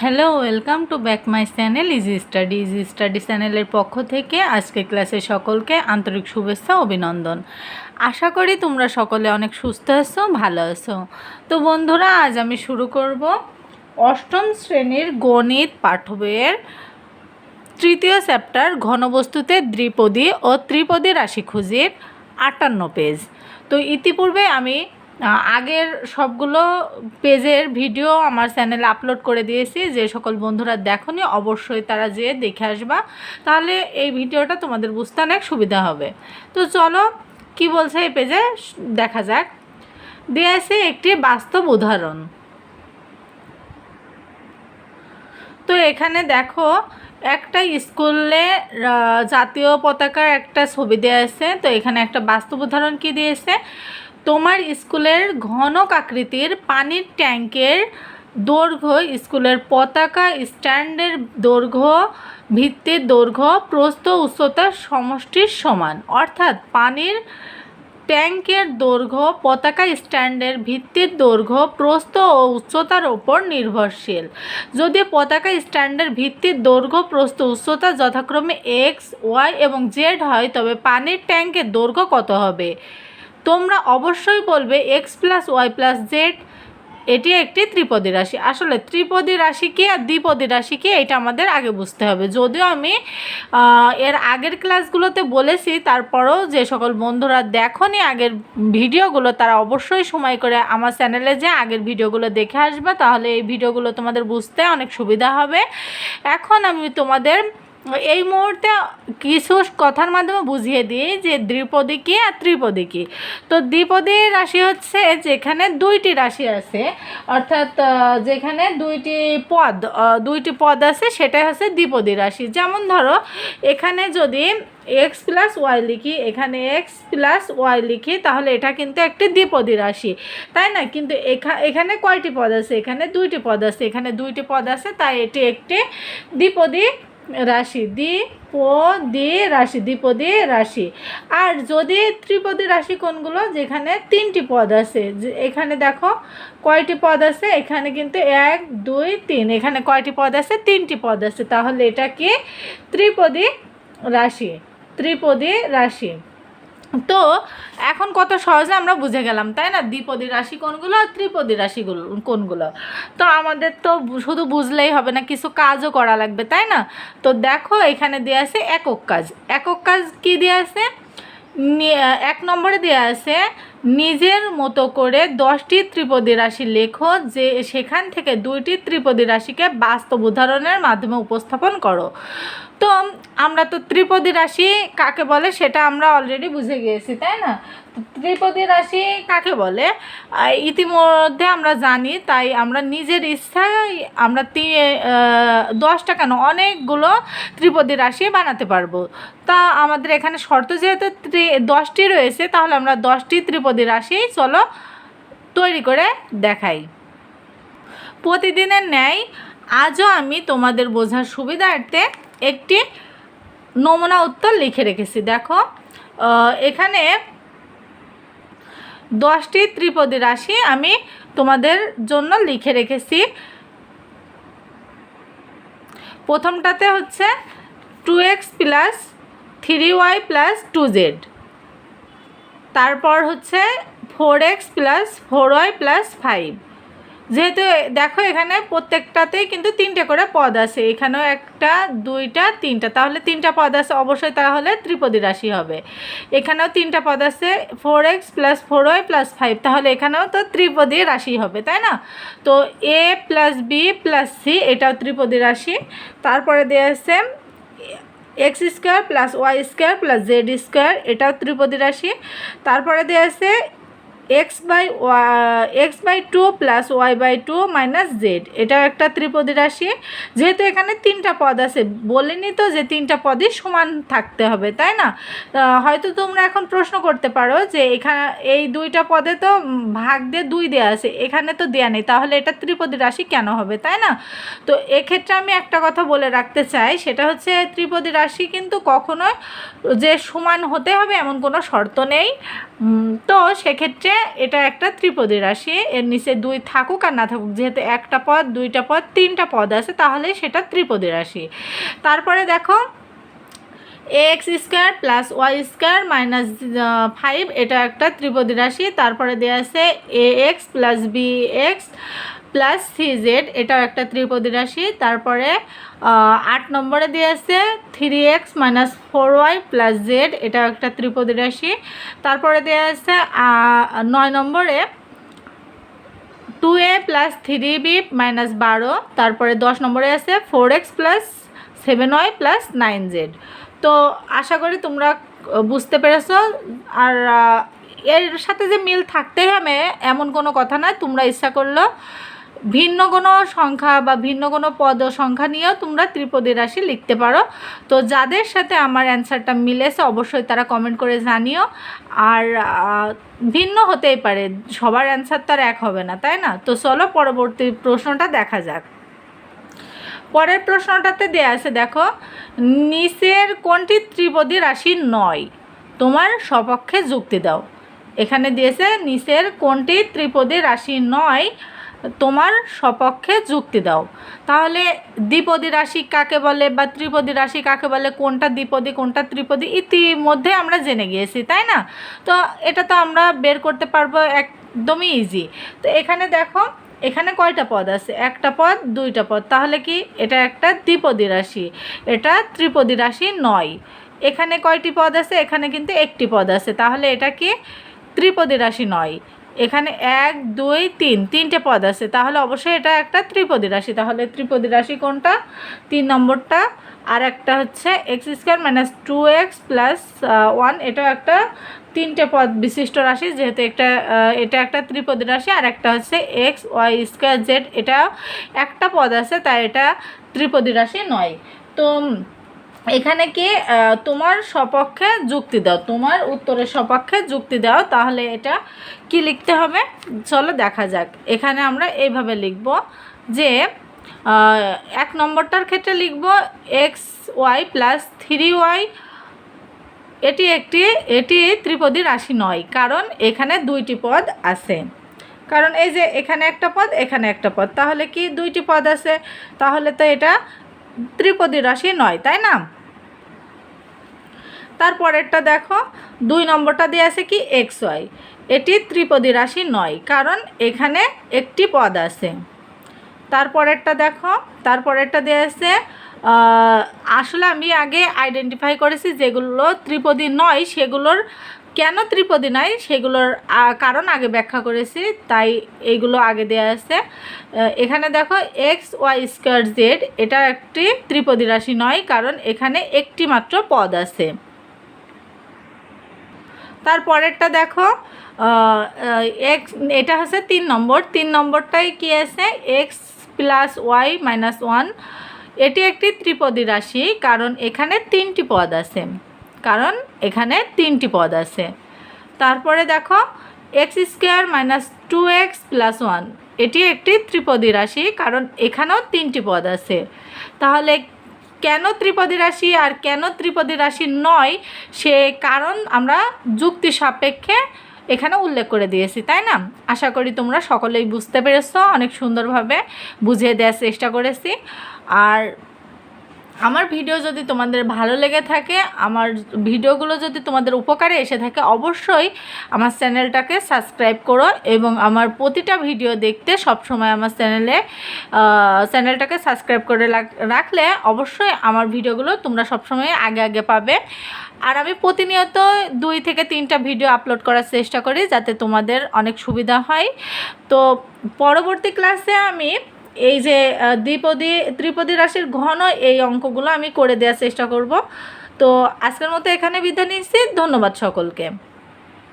Hello welcome to back my channel easy study easy study চ্যানেলের পক্ষ থেকে আজকে ক্লাসে সকলকে আন্তরিক শুভেচ্ছা, অভিনন্দন। আশা করি তোমরা সকলে অনেক সুস্থ আছো, ভালো আছো। তো বন্ধুরা, আজ আমি শুরু করব অষ্টম শ্রেণির গণিত পাঠ্য বইয়ের তৃতীয় চ্যাপ্টার ঘনবস্তুতে দ্বিপদী ও ত্রিপদী রাশি খুঁজির আটান্ন পেজ তো ইতিপূর্বে আমি আগের সবগুলো পেজের ভিডিও আমার চ্যানেলে আপলোড করে দিয়েছি। যে সকল বন্ধুরা দেখনি, অবশ্যই তারা যেয়ে দেখে আসবা। তাহলে এই ভিডিওটা তোমাদের বুঝতে অনেক সুবিধা হবে। তো চলো, কি বলছে এই পেজে? দেখা যাক। দেয়া আছে একটি বাস্তব উদাহরণ। তো এখানে দেখো, একটা স্কুলে জাতীয় পতাকার একটা ছবি দেওয়া আছে। তো এখানে একটা বাস্তব উদাহরণ কি দিয়েছে? তোমার স্কুলের ঘনক আকৃতির পানির ট্যাঙ্কের দৈর্ঘ্য, স্কুলের পতাকা, স্ট্যান্ডের দৈর্ঘ্য ভিত্তির দৈর্ঘ্য প্রস্থ উচ্চতার সমষ্টির সমান। অর্থাৎ পানির ট্যাঙ্কের দৈর্ঘ্য, পতাকা, স্ট্যান্ডের ভিত্তির দৈর্ঘ্য প্রস্থ ও উচ্চতার ওপর নির্ভরশীল। যদি পতাকা, স্ট্যান্ডের ভিত্তির দৈর্ঘ্য, প্রস্থ, উচ্চতা যথাক্রমে এক্স, ওয়াই এবং জেড হয়, তবে পানির ট্যাঙ্কের দৈর্ঘ্য কত হবে? তোমরা অবশ্যই বলবে X plus Y plus Z এটি একটি ত্রিপদী রাশি। আসলে ত্রিপদী রাশি কি আর দ্বিপদী রাশি কি এটা আমাদের আগে বুঝতে হবে। যদিও আমি এর আগের ক্লাসগুলোতে বলেছি, তারপরেও যে সকল বন্ধুরা দেখনি আগের ভিডিওগুলো, তারা অবশ্যই সময় করে আমার চ্যানেলে যে আগের ভিডিওগুলো দেখে আসবে, তাহলে এই ভিডিওগুলো তোমাদের বুঝতে অনেক সুবিধা হবে। এখন আমি তোমাদের এই মুহূর্তে কিছু কথার মাধ্যমে বুঝিয়ে দিই যে দ্বিপদী কী আর ত্রিপদী কী? তো দ্বিপদী রাশি হচ্ছে যেখানে দুইটি রাশি আছে, অর্থাৎ যেখানে দুইটি পদ দুইটি পদ আছে, সেটাই হচ্ছে দ্বিপদী রাশি। যেমন ধরো, এখানে যদি এক্স প্লাস ওয়াই লিখি, এখানে এক্স প্লাস ওয়াই লিখি, তাহলে এটা কিন্তু একটি দ্বিপদী রাশি। তাই না? কিন্তু এখা- এখানে কয়টি পদ আছে? এখানে দুইটি পদ আছে। এখানে দুইটি পদ আছে, তাই এটি একটি দ্বিপদী রাশি, দ্বিপদী রাশি দ্বিপদী রাশি। আর যদি ত্রিপদী রাশি কোনগুলো? যেখানে তিনটি পদ আছে। এখানে দেখো কয়টি পদ আছে? এখানে কিন্তু এক, দুই, তিন। এখানে কয়টি পদ আছে? তিনটি পদ আছে। তাহলে এটা কি? ত্রিপদী রাশি। ত্রিপদী রাশি। তো এখন কত সহজে আমরা বুঝে গেলাম, তাই না? দ্বিপদী রাশি কোনগুলো আর ত্রিপদী রাশিগুলো কোনগুলো? তো আমাদের তো শুধু বুঝলেই হবে না, কিছু কাজও করা লাগবে, তাই না? তো দেখো এখানে দেওয়া আছে একক কাজ। একক কাজ কী দেওয়া আছে? এক নম্বরে দেওয়া আছে নিজের মতো করে দশটি ত্রিপদী রাশি লেখো, যে সেখান থেকে দুইটি ত্রিপদী রাশিকে বাস্তব উদাহরণের মাধ্যমে উপস্থাপন করো। তো, আমরা তো ত্রিপদী রাশি কাকে বলে সেটা আমরা অলরেডি বুঝে গিয়েছি, তাই না? ত্রিপদী রাশি কাকে বলে? ইতিমধ্যে আমরা জানি, তাই আমরা নিজের ইচ্ছায় আমরা দশটা কেন অনেকগুলো ত্রিপদী রাশি বানাতে পারব। তা আমাদের এখানে শর্ত যেহেতু ত্রি, দশটি রয়েছে, তাহলে আমরা দশটি ত্রিপদী রাশি, চলো তৈরি করে দেখাই। প্রতিদিনের ন্যায়, আজও আমি তোমাদের বোঝার সুবিধার্থে একটি নমুনা উত্তর লিখে রেখেছি। দেখো এখানে দশটি ত্রিপদী রাশি আমি তোমাদের জন্য লিখে রেখেছি। প্রথমটাতে হচ্ছে two X plus three Y plus two Z তারপর হচ্ছে four X plus four Y plus five যেহেতু দেখো এখানে প্রত্যেকটাতেই কিন্তু তিনটে করে পদ আছে। এখানেও একটা, দুইটা, তিনটা। তাহলে তিনটা পদ আছে, অবশ্যই তাহলে ত্রিপদী রাশি হবে। এখানেও তিনটা পদ আছে four X plus four Y plus five তাহলে এখানেও তো ত্রিপদী রাশি হবে, তাই না? তো A plus B plus C এটাও ত্রিপদী রাশি। তারপরে দেওয়া আছে X square plus Y square plus Z square এটাও ত্রিপদী রাশি। তারপরে দেওয়া আছে X by X by two plus Y by two minus Z. এটাও একটা ত্রিপদী রাশি। যেহেতু এখানে তিনটা পদ আছে, বলিনি তো যে তিনটা পদই সমান থাকতে হবে, তাই না? হয়তো তোমরা এখন প্রশ্ন করতে পারো যে এখানে এই দুইটা পদে তো ভাগ দিয়ে দুই দেওয়া আছে, এখানে তো দেওয়া নেই, তাহলে এটা ত্রিপদী রাশি কেন হবে, তাই না? তো এক্ষেত্রে আমি একটা কথা বলে রাখতে চাই, সেটা হচ্ছে ত্রিপদী রাশি কিন্তু কখনোই যে সমান হতে হবে এমন কোনো শর্ত নেই। তো সেক্ষেত্রে এটা একটা ত্রিপদী রাশি, এর নিচে দুই থাকুক আর না থাকুক, যেহেতু একটা পদ, দুইটা পদ, তিনটা পদ আছে, তাহলে সেটা ত্রিপদী রাশি। তারপরে দেখো X square plus Y square minus five এটা একটা ত্রিপদী রাশি, তারপরে দেওয়া আছে A X plus B X plus C Z, এটাও একটা ত্রিপদী রাশি। তারপরে আট নম্বরে দিয়ে আছে three X minus four Y plus Z, এটাও একটা ত্রিপদী রাশি। তারপরে দেওয়া আছে নয় নম্বরে two A plus three B minus বারো। তারপরে দশ নম্বরে আছে four X plus seven Y plus nine Z. তো আশা করি তোমরা বুঝতে পেরেছ। আর এর সাথে যে মিল থাকতেই হবে এমন কোনো কথা নয়, তোমরা ইচ্ছা করল ভিন্ন কোনো সংখ্যা বা ভিন্ন কোনো পদ সংখ্যা নিয়েও তোমরা ত্রিপদী রাশি লিখতে পারো। তো যাদের সাথে আমার অ্যান্সারটা মিলেছে, অবশ্যই তারা কমেন্ট করে জানিও। আর ভিন্ন হতেই পারে, সবার অ্যান্সার তো আর এক হবে না, তাই না? তো চলো পরবর্তী প্রশ্নটা দেখা যাক। পরের প্রশ্নটাতে দেয়া আছে, দেখো, নিচের কোনটি ত্রিপদী রাশি নয়? তোমার সপক্ষে যুক্তি দাও। এখানে দিয়েছে, নিচের কোনটি ত্রিপদী রাশি নয়? তোমার সপক্ষে যুক্তি দাও। তাহলে দ্বিপদী রাশি কাকে বলে বা ত্রিপদী রাশি কাকে বলে, কোনটা দ্বিপদী, কোনটা ত্রিপদী, ইতিমধ্যে আমরা জেনে গিয়েছি, তাই না? তো এটা তো আমরা বের করতে পারব একদমই ইজি তো এখানে দেখো, এখানে কয়টা পদ আছে? একটা পদ, দুইটা পদ। তাহলে কি এটা একটা দ্বিপদী রাশি, এটা ত্রিপদী রাশি নয়। এখানে কয়টি পদ আছে? এখানে কিন্তু একটি পদ আছে। তাহলে এটা কি ত্রিপদী রাশি নয়। এখানে এক, দুই, তিন, তিনটে পদ আছে। তাহলে অবশ্যই এটা একটা ত্রিপদী রাশি। তাহলে ত্রিপদী রাশি কোনটা? তিন নম্বরটা। আর একটা হচ্ছে X square minus two X plus one এটাও একটা তিনটে পদ বিশিষ্ট রাশি, যেহেতু একটা এটা একটা ত্রিপদী রাশি। আর একটা হচ্ছে এক্স ওয়াই স্কোয়ার জেড এটা একটা পদ আছে, তাই এটা ত্রিপদী রাশি নয়। তো এখানে কি তোমার সপক্ষে যুক্তি দাও, তোমার উত্তরের সপক্ষে যুক্তি দাও, তাহলে এটা কি লিখতে হবে? চলো দেখা যাক। এখানে আমরা এইভাবে লিখব যে এক নম্বরটার ক্ষেত্রে লিখব X Y plus three Y, এটি একটি, এটি ত্রিপদী রাশি নয়, কারণ এখানে দুইটি পদ আছে। কারণ এই যে এখানে একটা পদ, এখানে একটা পদ, তাহলে কি দুইটি পদ আছে? তাহলে তো এটা ত্রিপদী রাশি নয়, তাই না? তারপরেরটা দেখো, দুই নম্বরটা দিয়ে আছে কি এক্স ওয়াই। এটি ত্রিপদী রাশি নয়, কারণ এখানে একটি পদ আছে। তারপরেরটা দেখো, তারপরেরটা দিয়ে আছে আসলে আমি আগে আইডেন্টিফাই করেছি যেগুলো ত্রিপদী নয়, সেগুলোর কেন ত্রিপদী নয় সেগুলোর কারণ আগে ব্যাখ্যা করেছি, তাই এইগুলো আগে দেওয়া আছে। এখানে দেখো এক্স ওয়াই স্কোয়ার জেড, এটা একটি ত্রিপদী রাশি নয়, কারণ এখানে একটি মাত্র পদ আছে। তারপরেরটা দেখো এক্স এটা হচ্ছে তিন নম্বর। তিন নম্বরটায় কি আছে? X plus Y minus one এটি একটি ত্রিপদী রাশি, কারণ এখানে তিনটি পদ আছে। কারণ এখানে তিনটি পদ আছে। তারপরে দেখো X square minus two X plus one এটি একটি ত্রিপদী রাশি, কারণ এখানেও তিনটি পদ আছে। তাহলে কেন ত্রিপদী রাশি আর কেন ত্রিপদী রাশি নয়, সে কারণ আমরা যুক্তি সাপেক্ষে এখানে উল্লেখ করে দিয়েছি, তাই না? আশা করি তোমরা সকলেই বুঝতে পেরেছ, অনেক সুন্দরভাবে বুঝিয়ে দেওয়ার চেষ্টা করেছি। আর আমার ভিডিও যদি তোমাদের ভালো লেগে থাকে, আমার ভিডিওগুলো যদি তোমাদের উপকারে এসে থাকে, অবশ্যই আমার চ্যানেলটাকে সাবস্ক্রাইব করো এবং আমার প্রতিটা ভিডিও দেখতে সবসময় আমার চ্যানেলে চ্যানেলটাকে সাবস্ক্রাইব করে রাখ- রাখলে অবশ্যই আমার ভিডিওগুলো তোমরা সবসময় আগে আগে পাবে। আর আমি প্রতিনিয়ত দুই থেকে তিনটা ভিডিও আপলোড করার চেষ্টা করি যাতে তোমাদের অনেক সুবিধা হয়। তো পরবর্তী ক্লাসে আমি এই যে দ্বিপদী, ত্রিপদী রাশির ঘন এই অঙ্কগুলো আমি করে দেওয়ার চেষ্টা করব। তো আজকের মতো এখানে বিদায় নিচ্ছি। ধন্যবাদ সকলকে।